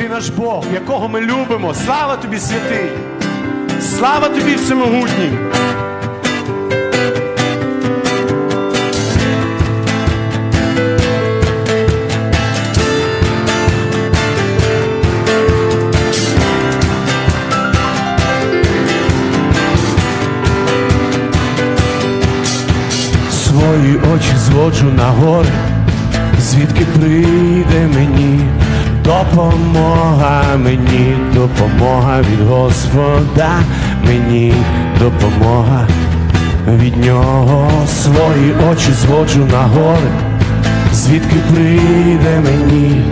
ти наш Бог, якого ми любимо. Слава тобі, святий! Слава тобі, всемогутній! Свої очі зводжу на гори, звідки прийде мені допомога мені, допомога від Господа, мені допомога від нього. Свої очі зводжу на гори, звідки прийде мені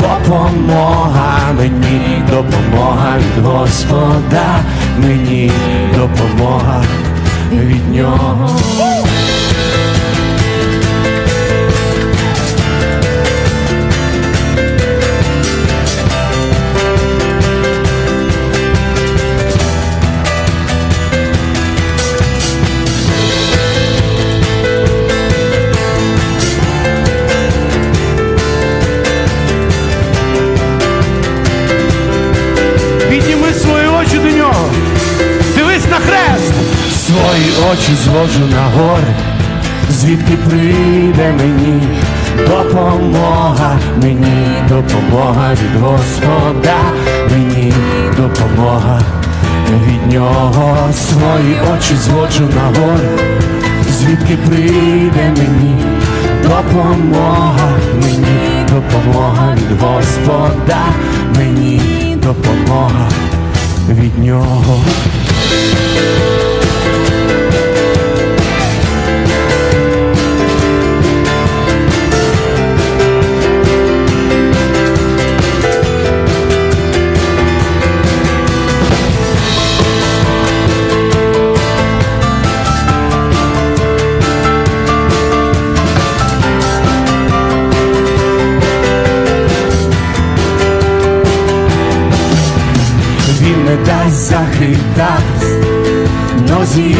допомога мені, допомога від Господа, мені допомога від нього. Очі зводжу на гори, звідки прийде мені допомога, мені допомога від Господа, мені допомога від нього. Свої очі зводжу на гори, звідки прийде мені допомога, мені допомога від Господа, мені допомога від нього. Не дай захитатись, нозі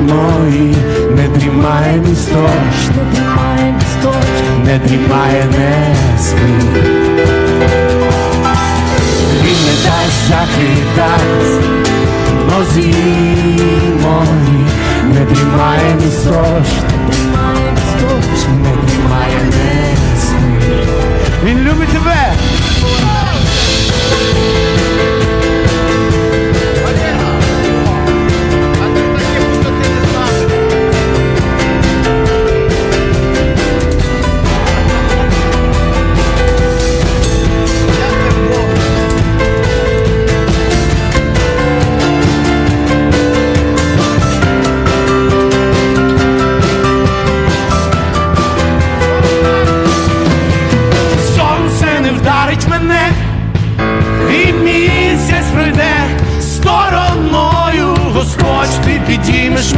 мої не дрімає мій сторож, не дрімає місторч, не дрімає, не спи. Він не дай захитатись, нозі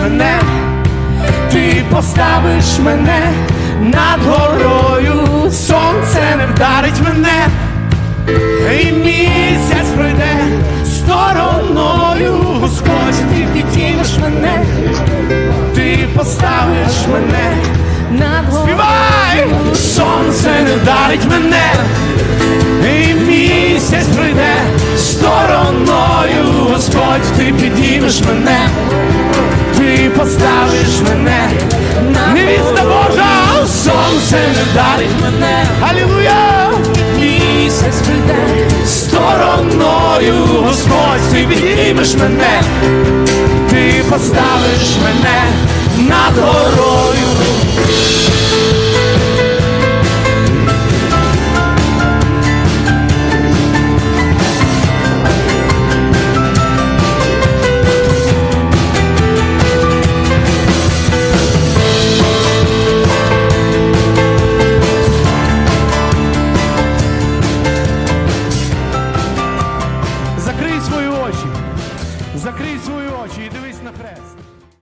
мене, ти поставиш мене над горою, Алілуя! Місяць прийде стороною, Господь, ти підіймеш мене, ти поставиш мене над горою.